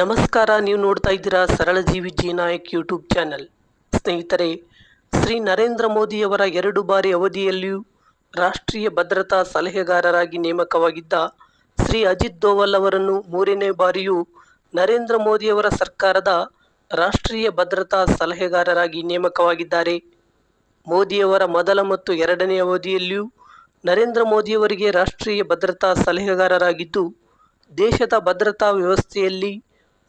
ನಮಸ್ಕಾರ, ನೀವು ನೋಡ್ತಾ ಇದ್ದೀರಾ ಸರಳ ಜೀವಿ ಜೀನಾಯಕ್ ಯೂಟ್ಯೂಬ್ ಚಾನಲ್. ಸ್ನೇಹಿತರೆ, ಶ್ರೀ ನರೇಂದ್ರ ಮೋದಿಯವರ ಎರಡು ಬಾರಿ ಅವಧಿಯಲ್ಲಿಯೂ ರಾಷ್ಟ್ರೀಯ ಭದ್ರತಾ ಸಲಹೆಗಾರರಾಗಿ ನೇಮಕವಾಗಿದ್ದ ಶ್ರೀ ಅಜಿತ್ ದೋವಲ್ ಅವರನ್ನು ಮೂರನೇ ಬಾರಿಯೂ ನರೇಂದ್ರ ಮೋದಿಯವರ ಸರ್ಕಾರದ ರಾಷ್ಟ್ರೀಯ ಭದ್ರತಾ ಸಲಹೆಗಾರರಾಗಿ ನೇಮಕವಾಗಿದ್ದಾರೆ. ಮೋದಿಯವರ ಮೊದಲ ಮತ್ತು ಎರಡನೇ ಅವಧಿಯಲ್ಲಿಯೂ ನರೇಂದ್ರ ಮೋದಿಯವರಿಗೆ ರಾಷ್ಟ್ರೀಯ ಭದ್ರತಾ ಸಲಹೆಗಾರರಾಗಿದ್ದು, ದೇಶದ ಭದ್ರತಾ ವ್ಯವಸ್ಥೆಯಲ್ಲಿ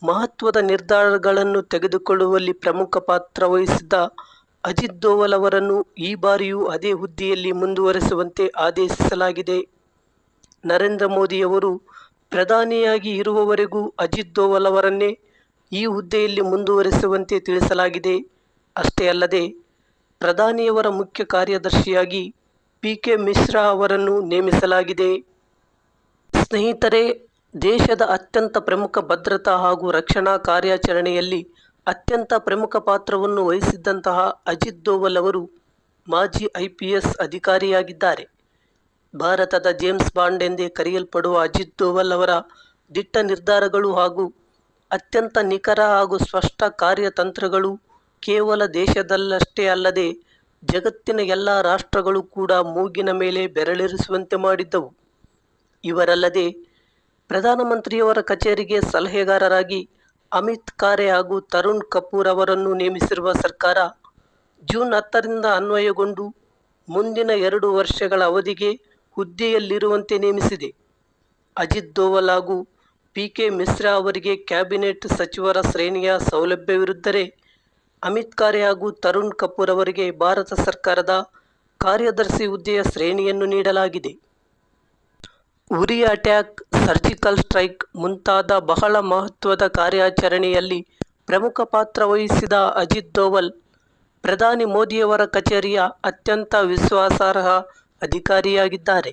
ಮಹತ್ವದ ನಿರ್ಧಾರಗಳನ್ನು ತೆಗೆದುಕೊಳ್ಳುವಲ್ಲಿ ಪ್ರಮುಖ ಪಾತ್ರ ವಹಿಸಿದ್ದ ಅಜಿತ್ ದೋವಲ್ ಅವರನ್ನು ಈ ಬಾರಿಯೂ ಅದೇ ಹುದ್ದೆಯಲ್ಲಿ ಮುಂದುವರೆಸುವಂತೆ ಆದೇಶಿಸಲಾಗಿದೆ. ನರೇಂದ್ರ ಮೋದಿಯವರು ಪ್ರಧಾನಿಯಾಗಿ ಇರುವವರೆಗೂ ಅಜಿತ್ ದೋವಲ್ ಅವರನ್ನೇ ಈ ಹುದ್ದೆಯಲ್ಲಿ ಮುಂದುವರೆಸುವಂತೆ ತಿಳಿಸಲಾಗಿದೆ. ಅಷ್ಟೇ ಅಲ್ಲದೆ, ಪ್ರಧಾನಿಯವರ ಮುಖ್ಯ ಕಾರ್ಯದರ್ಶಿಯಾಗಿ ಪಿ ಕೆ ಮಿಶ್ರಾ ಅವರನ್ನು ನೇಮಿಸಲಾಗಿದೆ. ಸ್ನೇಹಿತರೆ ದೇಶದ ಅತ್ಯಂತ ಪ್ರಮುಖ ಭದ್ರತಾ ಹಾಗೂ ರಕ್ಷಣಾ ಕಾರ್ಯಾಚರಣೆಯಲ್ಲಿ ಅತ್ಯಂತ ಪ್ರಮುಖ ಪಾತ್ರವನ್ನು ವಹಿಸಿದ್ದಂತಹ ಅಜಿತ್ ದೋವಲ್ ಅವರು ಮಾಜಿ ಐ ಪಿ ಎಸ್ ಅಧಿಕಾರಿಯಾಗಿದ್ದಾರೆ. ಭಾರತದ ಜೇಮ್ಸ್ ಬಾಂಡ್ ಎಂದೇ ಕರೆಯಲ್ಪಡುವ ಅಜಿತ್ ದೋವಲ್ ಅವರ ದಿಟ್ಟ ನಿರ್ಧಾರಗಳು ಹಾಗೂ ಅತ್ಯಂತ ನಿಖರ ಹಾಗೂ ಸ್ಪಷ್ಟ ಕಾರ್ಯತಂತ್ರಗಳು ಕೇವಲ ದೇಶದಲ್ಲಷ್ಟೇ ಅಲ್ಲದೆ ಜಗತ್ತಿನ ಎಲ್ಲ ರಾಷ್ಟ್ರಗಳು ಕೂಡ ಮೂಗಿನ ಮೇಲೆ ಬೆರಳಿರಿಸುವಂತೆ ಮಾಡಿದ್ದವು. ಇವರಲ್ಲದೆ ಪ್ರಧಾನಮಂತ್ರಿಯವರ ಕಚೇರಿಗೆ ಸಲಹೆಗಾರರಾಗಿ ಅಮಿತ್ ಖಾರೆ ಹಾಗೂ ತರುಣ್ ಕಪೂರ್ ಅವರನ್ನು ನೇಮಿಸಿರುವ ಸರ್ಕಾರ ಜೂನ್ ಹತ್ತರಿಂದ ಅನ್ವಯಗೊಂಡು ಮುಂದಿನ ಎರಡು ವರ್ಷಗಳ ಅವಧಿಗೆ ಹುದ್ದೆಯಲ್ಲಿರುವಂತೆ ನೇಮಿಸಿದೆ. ಅಜಿತ್ ದೋವಲ್ ಹಾಗೂ ಪಿ ಕೆ ಮಿಶ್ರಾ ಅವರಿಗೆ ಕ್ಯಾಬಿನೆಟ್ ಸಚಿವರ ಶ್ರೇಣಿಯ ಸೌಲಭ್ಯವಿರುದ್ದರೆ ಅಮಿತ್ ಖಾರೆ ಹಾಗೂ ತರುಣ್ ಕಪೂರ್ ಅವರಿಗೆ ಭಾರತ ಸರ್ಕಾರದ ಕಾರ್ಯದರ್ಶಿ ಹುದ್ದೆಯ ಶ್ರೇಣಿಯನ್ನು ನೀಡಲಾಗಿದೆ. ಉರಿ ಅಟ್ಯಾಕ್, ಸರ್ಜಿಕಲ್ ಸ್ಟ್ರೈಕ್ ಮುಂತಾದ ಬಹಳ ಮಹತ್ವದ ಕಾರ್ಯಾಚರಣೆಯಲ್ಲಿ ಪ್ರಮುಖ ಪಾತ್ರ ವಹಿಸಿದ ಅಜಿತ್ ದೋವಲ್. ಪ್ರಧಾನಿ ಮೋದಿಯವರ ಕಚೇರಿಯ ಅತ್ಯಂತ ವಿಶ್ವಾಸಾರ್ಹ ಅಧಿಕಾರಿಯಾಗಿದ್ದಾರೆ.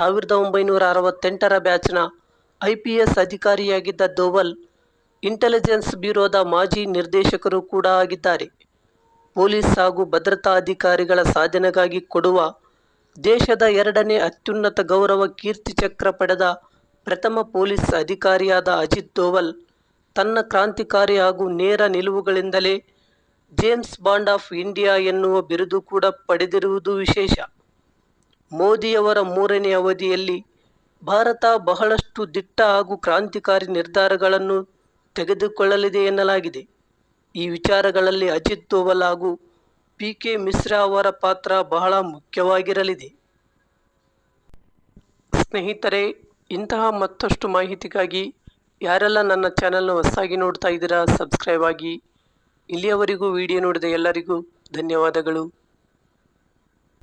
ಸಾವಿರದ ಒಂಬೈನೂರ ಅರವತ್ತೆಂಟರ ಬ್ಯಾಚ್ನ ಐ ಪಿ ಎಸ್ ಅಧಿಕಾರಿಯಾಗಿದ್ದ ದೋವಲ್, ಇಂಟೆಲಿಜೆನ್ಸ್ ಬ್ಯೂರೋದ ಮಾಜಿ ನಿರ್ದೇಶಕರು ಕೂಡ ಆಗಿದ್ದಾರೆ. ಪೊಲೀಸ್ ಹಾಗೂ ಭದ್ರತಾ ಅಧಿಕಾರಿಗಳ ಸಾಧನೆಗಾಗಿ ಕೊಡುವ ದೇಶದ ಎರಡನೇ ಅತ್ಯುನ್ನತ ಗೌರವ ಕೀರ್ತಿ ಚಕ್ರ ಪಡೆದ ಪ್ರಥಮ ಪೊಲೀಸ್ ಅಧಿಕಾರಿಯಾದ ಅಜಿತ್ ದೋವಲ್, ತನ್ನ ಕ್ರಾಂತಿಕಾರಿ ಹಾಗೂ ನೇರ ನಿಲುವುಗಳಿಂದಲೇ ಜೇಮ್ಸ್ ಬಾಂಡ್ ಆಫ್ ಇಂಡಿಯಾ ಎನ್ನುವ ಬಿರುದು ಕೂಡ ಪಡೆದಿರುವುದು ವಿಶೇಷ. ಮೋದಿಯವರ ಮೂರನೇ ಅವಧಿಯಲ್ಲಿ ಭಾರತ ಬಹಳಷ್ಟು ದಿಟ್ಟ ಹಾಗೂ ಕ್ರಾಂತಿಕಾರಿ ನಿರ್ಧಾರಗಳನ್ನು ತೆಗೆದುಕೊಳ್ಳಲಿದೆ ಎನ್ನಲಾಗಿದೆ. ಈ ವಿಚಾರಗಳಲ್ಲಿ ಅಜಿತ್ ದೋವಲ್ ಹಾಗೂ ಪಿ ಕೆ ಮಿಶ್ರಾ ಅವರ ಪಾತ್ರ ಬಹಳ ಮುಖ್ಯವಾಗಿರಲಿದೆ. ಸ್ನೇಹಿತರೆ, ಇಂತಹ ಮತ್ತಷ್ಟು ಮಾಹಿತಿಗಾಗಿ ಯಾರೆಲ್ಲ ನನ್ನ ಚಾನಲ್ನ ಹೊಸದಾಗಿ ನೋಡ್ತಾ ಇದ್ದೀರಾ, ಸಬ್ಸ್ಕ್ರೈಬ್ ಆಗಿ. ಇಲ್ಲಿಯವರೆಗೂ ವಿಡಿಯೋ ನೋಡಿದ ಎಲ್ಲರಿಗೂ ಧನ್ಯವಾದಗಳು.